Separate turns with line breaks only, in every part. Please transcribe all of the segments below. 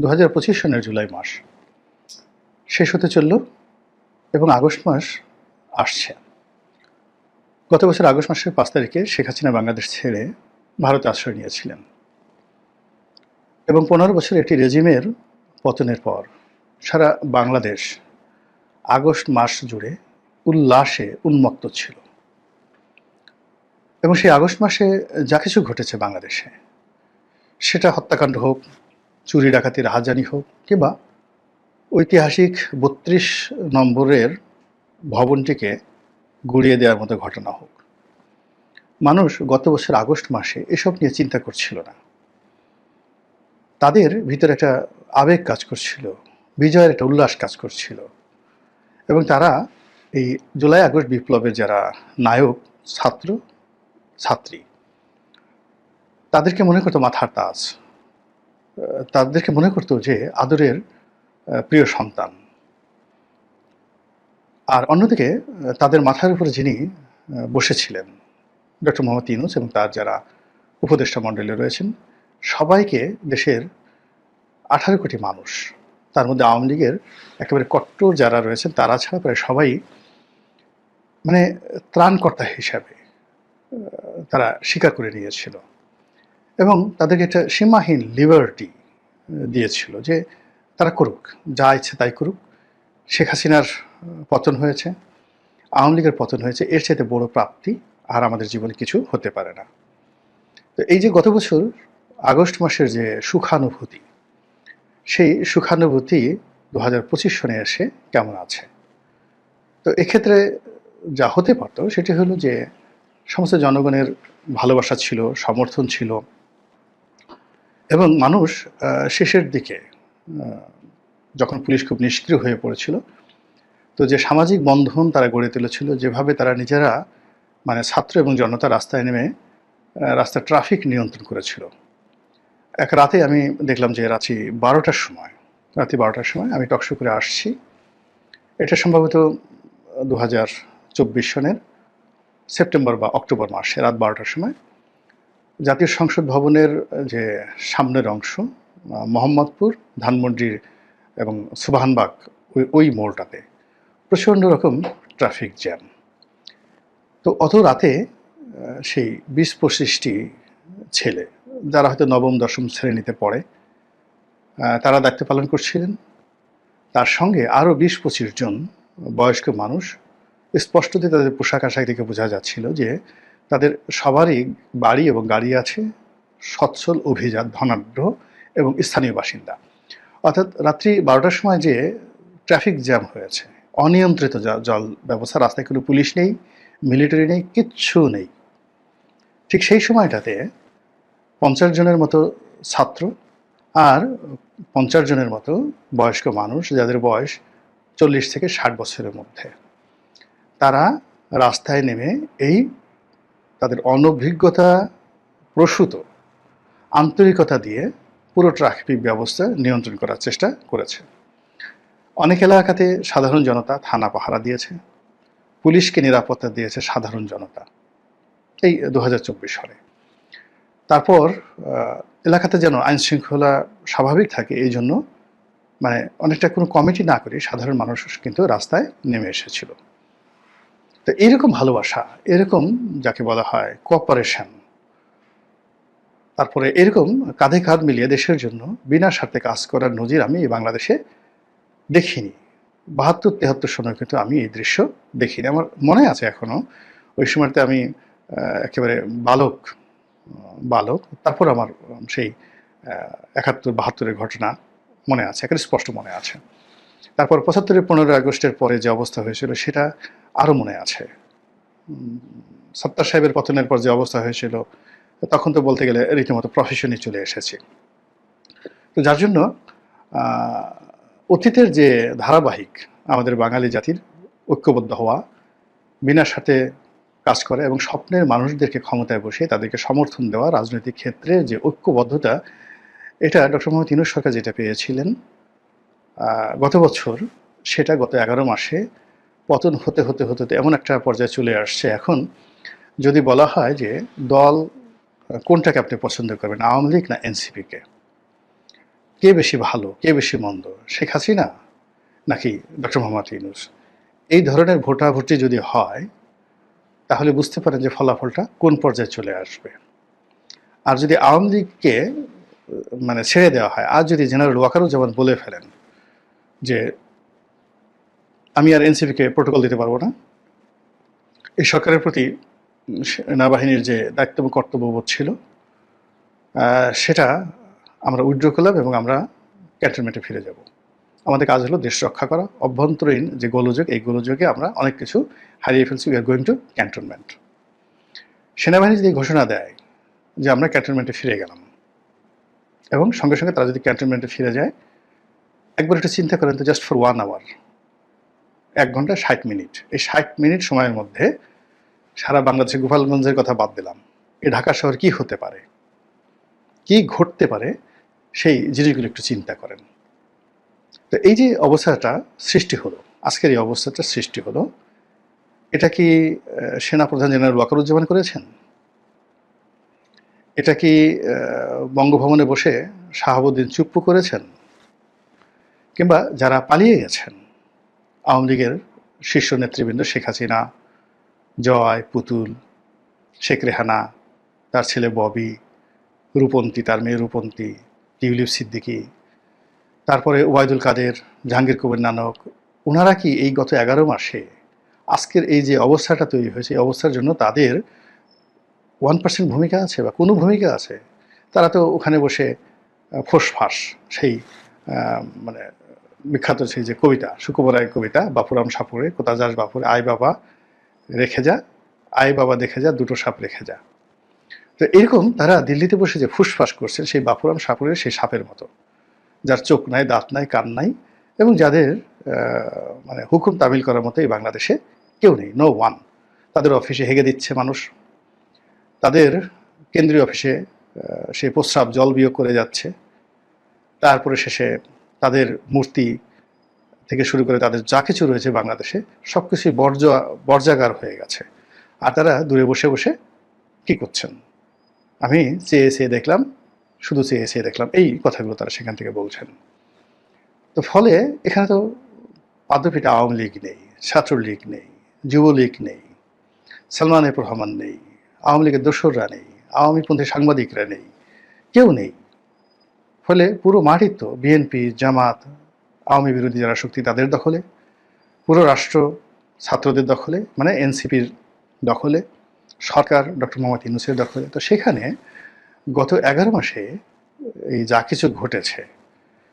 দু হাজার পঁচিশ সনের জুলাই মাস। শেষ হতে চলল এবং আগস্ট মাস আসছে। গত বছর আগস্ট মাসের পাঁচ তারিখে শেখ হাসিনা বাংলাদেশ ছেড়ে ভারতে আশ্রয় নিয়েছিলেন এবং পনেরো বছর একটি রেজিমের পতনের পর সারা বাংলাদেশ আগস্ট মাস জুড়ে উল্লাসে উন্মত্ত ছিল। এবং সেই আগস্ট মাসে যা কিছু ঘটেছে বাংলাদেশে, সেটা হত্যাকাণ্ড হোক চুরি ডাকাতির হাজানি হোক কিংবা ঐতিহাসিক বত্রিশ নম্বরের ভবনটিকে গুড়িয়ে দেওয়ার মতো ঘটনা হোক। মানুষ গত বছর আগস্ট মাসে এসব নিয়ে চিন্তা করছিল না। তাদের ভিতরে একটা আবেগ কাজ করছিল, বিজয়ের একটা উল্লাস কাজ করছিল এবং তারা এই জুলাই আগস্ট বিপ্লবের যারা নায়ক, ছাত্র, ছাত্রী, তাদেরকে মনে করতো মাথার তাজ। তাদেরকে মনে করতো যে আদরের প্রিয় সন্তান। আর অন্যদিকে তাদের মাথার উপরে যিনি বসেছিলেন, ডক্টর মোহাম্মদ ইউনুস এবং তার যারা উপদেষ্টা মণ্ডলী রয়েছেন, সবাইকে দেশের আঠারো কোটি মানুষ, তার মধ্যে আওয়ামী লীগের একেবারে কট্টর যারা রয়েছেন, তারা ছাড়া প্রায় সবাই মানে ত্রাণকর্তা হিসাবে তারা স্বীকার করে নিয়েছিল। এবং তাদেরকে একটা সীমাহীন লিবার্টি দিয়েছিল যে তারা করুক, যা ইচ্ছে তাই করুক। শেখ হাসিনার পতন হয়েছে, আওয়ামী লীগের পতন হয়েছে, এর চাইতে বড় প্রাপ্তি আর আমাদের জীবনে কিছু হতে পারে না। তো এই যে গত বছর আগস্ট মাসের যে সুখানুভূতি, সেই সুখানুভূতি দু হাজার পঁচিশ সনে এসে কেমন আছে? তো এক্ষেত্রে যা হতে পারত সেটি হলো যে সমস্ত জনগণের ভালোবাসা ছিল, সমর্থন ছিল এবং মানুষ শেষের দিকে যখন পুলিশ খুব নিষ্ক্রিয় হয়ে পড়েছিল, তো যে সামাজিক বন্ধন তারা গড়ে তুলেছিল, যেভাবে তারা নিজেরা মানে ছাত্র এবং জনতা রাস্তায় নেমে রাস্তার ট্রাফিক নিয়ন্ত্রণ করেছিল। এক রাতে আমি দেখলাম যে রাত্রি বারোটার সময়, রাত্রি বারোটার সময় আমি টকশো করে আসছি। এটা সম্ভবত দু হাজার চব্বিশ সনের সেপ্টেম্বর বা অক্টোবর মাসে, রাত বারোটার সময়। জাতীয় সংসদ ভবনের যে সামনের অংশ মোহাম্মদপুর ধানমন্ডির এবং সুবাহানবাগ, ওই ওই মোড়টাতে প্রচণ্ড রকম ট্রাফিক জ্যাম। তো অত রাতে সেই বিশ পঁচিশটি ছেলে, যারা হয়তো নবম, দশম শ্রেণীতে পড়ে তারা দায়িত্ব পালন করছিলেন। তার সঙ্গে আরও বিশ পঁচিশ জন বয়স্ক মানুষ স্পষ্টতই তাদের পোশাক আশাক দেখে বোঝা যাচ্ছিল যে তাদের সবারই বাড়ি এবং গাড়ি আছে, সচ্ছল অভিজাত ধনাঢ্য এবং স্থানীয় বাসিন্দা। অর্থাৎ রাত্রি বারোটার সময় যে ট্রাফিক জ্যাম হয়েছে, অনিয়ন্ত্রিত জল ব্যবস্থা, রাস্তায় কোনো পুলিশ নেই, মিলিটারি নেই, কিচ্ছু নেই। ঠিক সেই সময়টাতে পঞ্চাশ জনের মতো ছাত্র আর পঞ্চাশ জনের মতো বয়স্ক মানুষ, যাদের বয়স চল্লিশ থেকে ষাট বছরের মধ্যে, তারা রাস্তায় নেমে এই অনভিজ্ঞতা প্রসূত। আন্তরিকতা দিয়ে পুরো ট্রাফিক ব্যবস্থা নিয়ন্ত্রণ করার চেষ্টা করেছে। অনেক এলাকাতে সাধারণ জনতা থানা পাহারা দিয়েছে। পুলিশকে নিরাপত্তা দিয়েছে সাধারণ জনতা। এই দু হাজার চব্বিশ সালে। তারপর এলাকাতে যেন আইন শৃঙ্খলা স্বাভাবিক থাকে, এই জন্য মানে অনেকটা কোনো কমিটি না করে সাধারণ মানুষ কিন্তু রাস্তায় নেমে এসেছিল। তো এরকম ভালোবাসা, এরকম যাকে বলা হয় কোঅপারেশন তারপরে এরকম কাঁধে কাঁধ মিলিয়ে দেশের জন্য বিনা স্বার্থে কাজ করার নজির আমি এই বাংলাদেশে দেখিনি। বাহাত্তর, তেহাত্তর সময় কিন্তু আমি এই দৃশ্য দেখিনি। আমার মনে আছে এখনও, ওই সময়তে আমি একেবারে বালক বালক, তারপর আমার সেই একাত্তর, বাহাত্তরের ঘটনা মনে আছে, একেবারে স্পষ্ট মনে আছে। তারপর পঁচাত্তরের, পনেরোই আগস্টের পরে যে অবস্থা হয়েছিল, সেটা আরও মনে আছে। সত্তার সাহেবের পতনের পর যে অবস্থা হয়েছিল, তখন তো বলতে গেলে রীতিমতো প্রফেশনে চলে এসেছি। তো যার জন্য অতীতের যে ধারাবাহিক আমাদের বাঙালি জাতির ঐক্যবদ্ধ হওয়া বিনা সাথে কাজ করে এবং স্বপ্নের মানুষদেরকে ক্ষমতায় বসিয়ে তাদেরকে সমর্থন দেওয়া রাজনৈতিক ক্ষেত্রে যে ঐক্যবদ্ধতা, এটা ডক্টর মোহাম্মদ ইনুস সরকার যেটা পেয়েছিলেন গত বছর, সেটা গত এগারো মাসে পতন হতে হতে হতে হতে এমন একটা পর্যায়ে চলে আসছে। এখন যদি বলা হয় যে দল কোনটাকে আপনি পছন্দ করবেন, আওয়ামী লীগ না এনসিপিকে কে? বেশি ভালো, কে বেশি মন্দ? শেখ হাসিনা নাকি ডক্টর মোহাম্মদ ইউনুস? এই ধরনের ভোটাভুটি যদি হয়, তাহলে বুঝতে পারেন যে ফলাফলটা কোন পর্যায়ে চলে আসবে। আর যদি আওয়ামী লীগকে মানে ছেড়ে দেওয়া হয়, আর যদি জেনারেল ওয়াকারুজ্জামান বলে ফেলেন যে আমি আর এনসিপিকে প্রোটোকল দিতে পারব না। এই সরকারের প্রতি সেনাবাহিনীর যে দায়িত্ব কর্তব্যবোধ ছিল সেটা আমরা উইড্র করলাম এবং আমরা ক্যান্টনমেন্টে ফিরে যাব। আমাদের কাজ হলো দেশ রক্ষা করা। অভ্যন্তরীণ যে গোলযোগ, এই গোলযোগে আমরা অনেক কিছু হারিয়ে ফেলছি। We are going to cantonment সেনাবাহিনী যদি ঘোষণা দেয় যে আমরা ক্যান্টনমেন্টে ফিরে গেলাম এবং সঙ্গে সঙ্গে তারা যদি ক্যান্টনমেন্টে ফিরে যায়, একবার একটু চিন্তা করেন তো জাস্ট ফর ওয়ান আওয়ার এক ঘণ্টা ষাট মিনিট। এই ষাট মিনিট সময়ের মধ্যে সারা বাংলাদেশের গোপালগঞ্জের কথা বাদ দিলাম। এ ঢাকা শহর কি হতে পারে? কি ঘটতে পারে? সেই জিনিসগুলো একটু চিন্তা করেন। তো এই যে অবস্থাটা সৃষ্টি হলো, আজকের এই অবস্থাটা সৃষ্টি হলো, এটা কি সেনাপ্রধান জেনারেল ওয়াকারুজ্জামান করেছেন? এটা কি বঙ্গভবনে বসে শাহাবুদ্দিন চুপ্পু করেছেন? কিংবা যারা পালিয়ে গেছেন? আওয়ামী লীগের শীর্ষ নেতৃবৃন্দ শেখ হাসিনা, জয়, পুতুল, শেখ রেহানা, তার ছেলে ববি, রূপন্তী, তার মেয়ে রূপন্তী টিউলিপ সিদ্দিকী, তারপরে ওবায়দুল কাদের, জাহাঙ্গীর কবির নানক ওনারা কি এই গত এগারো মাসে আজকের এই যে অবস্থাটা তৈরি হয়েছে, এই অবস্থার জন্য তাদের ওয়ান পার্সেন্ট ভূমিকা আছে বা কোনো ভূমিকা আছে? তারা তো ওখানে বসে ফোঁসফাঁস সেই মানে বিখ্যাত সেই যে কবিতা সুকুবরায় কবিতা, বাপুরাম সাপুরে, কোথা যাস বাপুরে, আয় বাবা, রেখে যা, আয় বাবা দেখে যা, দুটো সাপ রেখে যা। তো এরকম তারা দিল্লিতে বসে যে ফুসফাস করছেন সেই বাপুরাম সাপুরের সেই সাপের মতো, যার চোখ নাই, দাঁত নাই, কান নাই, এবং যাদের মানে হুকুম তামিল করার মতো এই বাংলাদেশে কেউ নেই নো ওয়ান তাদের অফিসে হেগে দিচ্ছে মানুষ। তাদের কেন্দ্রীয় অফিসে সে প্রস্রাব, জল বিয়োগ করে যাচ্ছে। তারপরে শেষে তাদের মূর্তি থেকে শুরু করে তাদের যা কিছু রয়েছে বাংলাদেশে সব কিছুই বর্জ বর্জাগার হয়ে গেছে। আর তারা দূরে বসে বসে কি করছেন? আমি চেয়ে চেয়ে দেখলাম, শুধু চেয়ে চেয়ে দেখলাম, এই কথাগুলো তারা সেখান থেকে বলছেন। তো ফলে এখানে তো পাদ্যপিঠা আওয়ামী লীগ নেই, ছাত্রলীগ নেই, যুবলীগ নেই, সালমান রহমান নেই, আওয়ামী লীগের দোসররা নেই আওয়ামীপন্থী সাংবাদিকরা নেই, কেউ নেই। ফলে পুরো মাঠই তো বিএনপি জামাত, আওয়ামী বিরোধী যারা শক্তি, তাদের দখলে, পুরো রাষ্ট্র, ছাত্রদের দখলে মানে এনসিপির দখলে, সরকার ডক্টর মোহাম্মদ ইউনুসের দখলে। তো সেখানে গত এগারো মাসে এই যা কিছু ঘটেছে,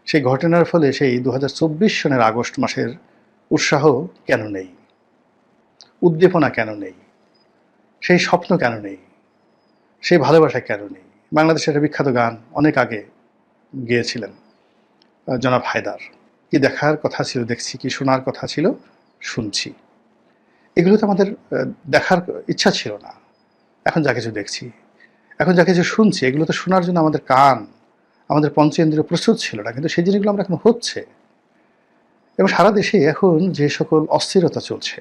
সেই ঘটনার ফলে সেই দু হাজার চব্বিশ সনের আগস্ট মাসের উৎসাহ কেন নেই? উদ্দীপনা কেন নেই? সেই স্বপ্ন কেন নেই? সেই ভালোবাসা কেন নেই? বাংলাদেশের একটা বিখ্যাত গান অনেক আগে গিয়েছিলেন জনাব হায়দার। কি দেখার কথা ছিল, দেখছি, কি শোনার কথা ছিল, শুনছি। এগুলো তো আমাদের দেখার ইচ্ছা ছিল না। এখন যা কিছু দেখছি, এখন যা কিছু শুনছি, এগুলো তো শোনার জন্য আমাদের কান, আমাদের পঞ্চেন্দ্রিয় প্রস্তুত ছিল না, কিন্তু সেই জিনিসগুলো আমরা এখন হচ্ছে। এবং সারা দেশে এখন যে সকল অস্থিরতা চলছে,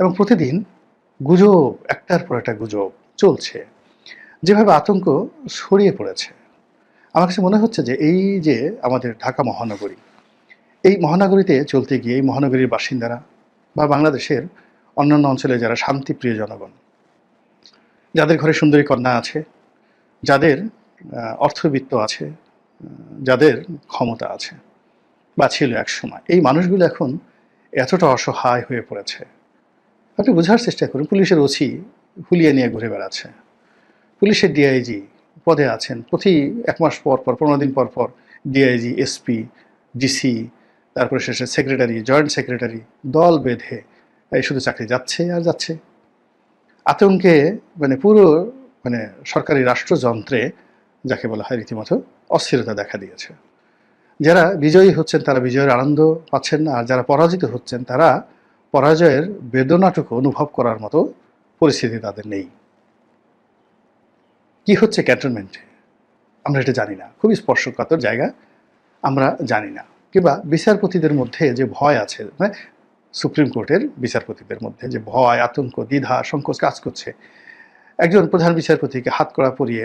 এবং প্রতিদিন গুজব, একটার পর একটা গুজব চলছে, যেভাবে আতঙ্ক ছড়িয়ে পড়েছে। আমার কাছে মনে হচ্ছে যে এই যে আমাদের ঢাকা মহানগরী, এই মহানগরীতে চলতে গিয়ে, এই মহানগরীর বাসিন্দারা বা বাংলাদেশের অন্যান্য অঞ্চলে যারা শান্তিপ্রিয় জনগণ, যাদের ঘরে সুন্দরী কন্যা আছে, যাদের অর্থবিত্ত আছে যাদের ক্ষমতা আছে, বা ছিল এক সময়, এই মানুষগুলো এখন এতটা অসহায় হয়ে পড়েছে। আপনি বোঝার চেষ্টা করুন, পুলিশের ওসি হুলিয়ে নিয়ে ঘুরে বেড়াচ্ছে। পুলিশের ডিআইজি পদে আছেন। প্রতি এক মাস পর পর, পনেরো দিন পর পর ডিআইজি, এসপি, ডিসি, তারপরে শেষে সেক্রেটারি, জয়েন্ট সেক্রেটারি, দল বেঁধে এই শুধু চাকরি যাচ্ছে আর যাচ্ছে। আতঙ্কে মানে পুরো মানে সরকারি রাষ্ট্রযন্ত্রে যাকে বলা হয় রীতিমতো অস্থিরতা দেখা দিয়েছে। যারা বিজয়ী হচ্ছেন তারা বিজয়ের আনন্দ পাচ্ছেন না, আর যারা পরাজিত হচ্ছেন তারা পরাজয়ের বেদনাটুকু অনুভব করার মতো পরিস্থিতি তাদের নেই। কি হচ্ছে ক্যান্টনমেন্টে আমরা এটা জানি না। খুবই স্পর্শকাতর জায়গা আমরা জানি না। কিংবা বিচারপতিদের মধ্যে যে ভয় আছে মানে সুপ্রিম কোর্টের বিচারপতিদের মধ্যে যে ভয় আতঙ্ক দ্বিধা সংকোচ কাজ করছে। একজন প্রধান বিচারপতিকে হাত করা পরিয়ে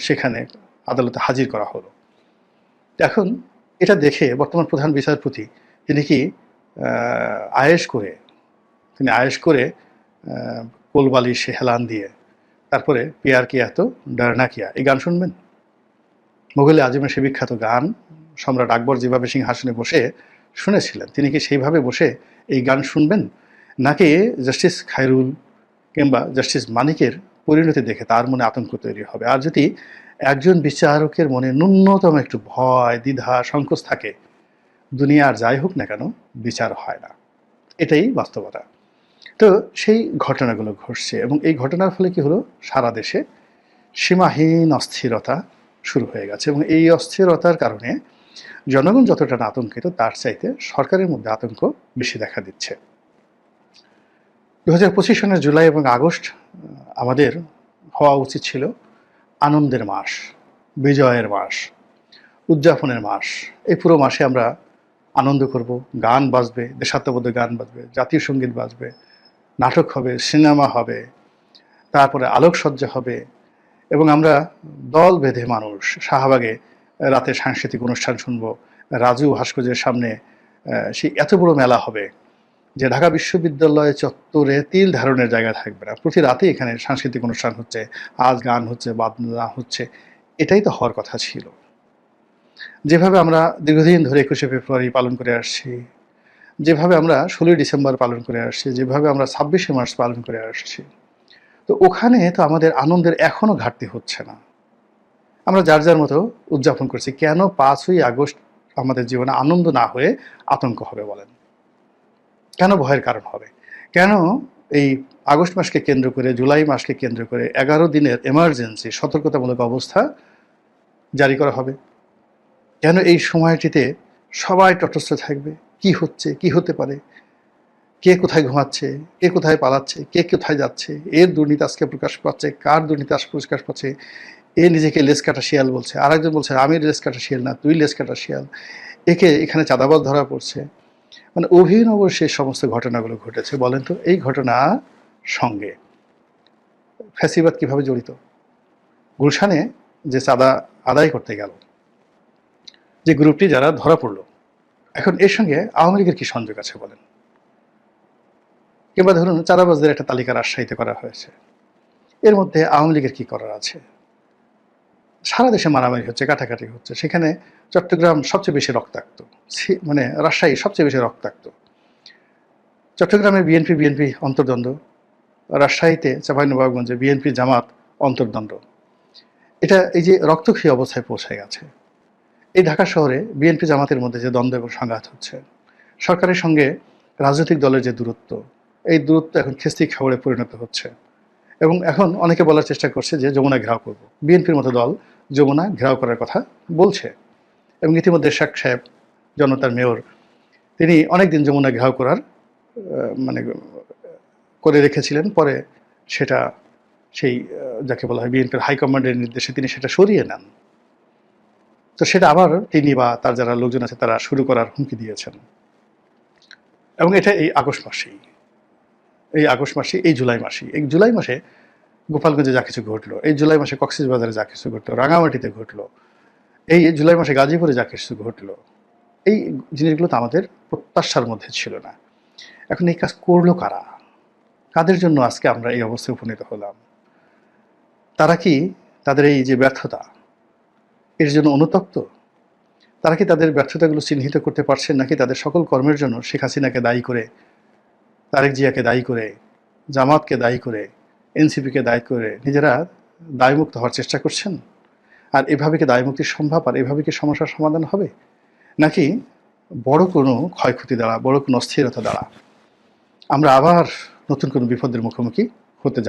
সেখানে আদালতে হাজির করা হলো। এখন এটা দেখে বর্তমান প্রধান বিচারপতি তিনি কি আয়েশ করে তিনি আয়েশ করে আহ, কোলবালি সে হেলান দিয়ে তারপরে পিয়ার কিয়া তো, ডারনা কিয়া। এই গান শুনবেন? মোগলে আজমের সে বিখ্যাত গান, সম্রাট আকবর যেভাবে সিংহাসনে বসে শুনেছিলেন, তিনি কি সেইভাবে বসে এই গান শুনবেন? নাকি জাস্টিস খায়রুল কিংবা জাস্টিস মানিকের পরিণতি দেখে তার মনে আতঙ্ক তৈরি হবে? আর যদি একজন বিচারকের মনে ন্যূনতম একটু ভয়, দ্বিধা, সংকোচ থাকে, দুনিয়ার যাই হোক না কেন, বিচার হয় না। এটাই বাস্তবতা। তো সেই ঘটনাগুলো ঘটছে এবং এই ঘটনার ফলে কি হলো? সারা দেশে সীমাহীন অস্থিরতা শুরু হয়ে গেছে এবং এই অস্থিরতার কারণে জনগণ যতটা আতঙ্কিত, তার চাইতে সরকারের মধ্যে আতঙ্ক বেশি দেখা দিচ্ছে। দু হাজার পঁচিশ সনের জুলাই এবং আগস্ট আমাদের হওয়া উচিত ছিল আনন্দের মাস, বিজয়ের মাস, উদযাপনের মাস। এই পুরো মাসে আমরা আনন্দ করব, গান বাজবে দেশাত্মবোধ গান বাজবে, জাতীয় সংগীত বাজবে নাটক হবে, সিনেমা হবে, তারপরে আলোকসজ্জা হবে এবং আমরা দল বেঁধে মানুষ, শাহবাগে রাতে সাংস্কৃতিক অনুষ্ঠান শুনব, রাজু ভাস্কর্যের সামনে সেই এত বড় মেলা হবে যে ঢাকা বিশ্ববিদ্যালয় চত্বরে তিল ধারণের জায়গা থাকবে না। প্রতি রাতে এখানে সাংস্কৃতিক অনুষ্ঠান হচ্ছে, আজ গান হচ্ছে বাদনা হচ্ছে, এটাই তো হওয়ার কথা ছিল। যেভাবে আমরা দীর্ঘদিন ধরে একুশে ফেব্রুয়ারি পালন করে আসছি যেভাবে আমরা ষোলোই ডিসেম্বর পালন করে আসছি, যেভাবে আমরা ছাব্বিশে মার্চ পালন করে আসছি, তো ওখানে তো আমাদের আনন্দের এখনও ঘাটতি হচ্ছে না। আমরা যার যার মতো উদযাপন করছি, কেন পাঁচই আগস্ট আমাদের জীবনে আনন্দ না হয়ে আতঙ্ক হবে বলেন? কেন ভয়ের কারণ হবে? কেন এই আগস্ট মাসকে কেন্দ্র করে, জুলাই মাসকে কেন্দ্র করে, এগারো দিনের এমার্জেন্সি সতর্কতামূলক অবস্থা জারি করা হবে? কেন এই সময়টিতে সবাই তটস্থ থাকবে? কি হচ্ছে, কি হতে পারে? কে কোথায় ঘুমাচ্ছে, কে কোথায় পালাচ্ছে, কে কোথায় যাচ্ছে, এর দুর্নীতি আজকে প্রকাশ পাচ্ছে, কার দুর্নীতি আজকে প্রকাশ পাচ্ছে, এ নিজেকে লেস কাটা শিয়াল বলছে। আর একজন বলছে, আমি লেস কাটা শিয়াল না, তুই লেস কাটা শিয়াল। একে এখানে চাঁদাবাজ ধরা পড়ছে। মানে অভিনব সে সমস্ত ঘটনাগুলো ঘটেছে, বলেন তো, এই ঘটনা সঙ্গে। ফ্যাসিবাদ কীভাবে জড়িত? গুলশানে যে চাঁদা আদায় করতে গেল, যে গ্রুপটি যারা ধরা পড়ল এখন এর সঙ্গে আওয়ামী লীগের কি সংযোগ আছে বলেন? কিংবা ধরুন চাঁদাবাজদের একটা তালিকা রাজশাহীতে করা হয়েছে। এর মধ্যে আওয়ামী লীগের কি করার আছে? সারা দেশে মারামারি হচ্ছে, কাটাকাটি হচ্ছে। সেখানে চট্টগ্রাম সবচেয়ে বেশি রক্তাক্ত। মানে রাজশাহী সবচেয়ে বেশি রক্তাক্ত। চট্টগ্রামে বিএনপি বিএনপি অন্তর্দ্বন্দ্ব। রাজশাহীতে চাঁপাইনবাবগঞ্জে বিএনপি জামাত অন্তর্দ্বন্দ্ব। এটা এই যে রক্তক্ষয়ী অবস্থায় পৌঁছে গেছে। এই ঢাকা শহরে বিএনপি জামাতের মধ্যে যে দ্বন্দ্ব এবং সংঘাত হচ্ছে, সরকারের সঙ্গে রাজনৈতিক দলের যে দূরত্ব, এই দূরত্ব এখন খেস্তি খাবড়ে পরিণত হচ্ছে। এবং এখন অনেকে বলার চেষ্টা করছে যে যমুনা ঘেরাও করব। বিএনপির মতো দল যমুনা ঘেরাও করার কথা বলছে। এবং ইতিমধ্যে শেখ সাহেব, জনতার মেয়র, তিনি অনেকদিন যমুনা ঘেরাও করার মানে করে রেখেছিলেন। পরে সেটা সেই যাকে বলা হয় বিএনপির হাইকমান্ডের নির্দেশে তিনি সেটা সরিয়ে নেন। তো সেটা আবার তিনি বা তার যারা লোকজন আছে তারা শুরু করার হুমকি দিয়েছেন। এবং এটা এই আগস্ট মাসেই। এই আগস্ট মাসে এই জুলাই মাসে এই জুলাই মাসে গোপালগঞ্জে যা কিছু ঘটলো, এই জুলাই মাসে কক্সবাজারে যা কিছু ঘটলো, রাঙামাটিতে ঘটলো, এই জুলাই মাসে গাজীপুরে যা কিছু ঘটলো, এই জিনিসগুলো তো আমাদের প্রত্যাশার মধ্যে ছিল না। এখন এই কাজ করল কারা? কাদের জন্য আজকে আমরা এই অবস্থায় উপনীত হলাম? তারা কি তাদের এই যে ব্যর্থতা এর জন্য অনুতপ্ত? তারা কি তাদের ব্যর্থতাগুলো চিহ্নিত করতে পারছেন নাকি তাদের সকল কর্মের জন্য শেখ হাসিনাকে দায়ী করে, তারেক জিয়াকে দায়ী করে, জামাতকে দায়ী করে, এনসিপিকে দায়ী করে নিজেরা দায়মুক্ত হওয়ার চেষ্টা করছেন? আর এভাবে কি দায়মুক্তি সম্ভব আর এভাবে কি সমস্যার সমাধান হবে? নাকি বড় কোনো ক্ষয়ক্ষতি দ্বারা, বড় কোনো অস্থিরতা দ্বারা আমরা আবার নতুন কোনো বিপদের মুখোমুখি হতে যাব?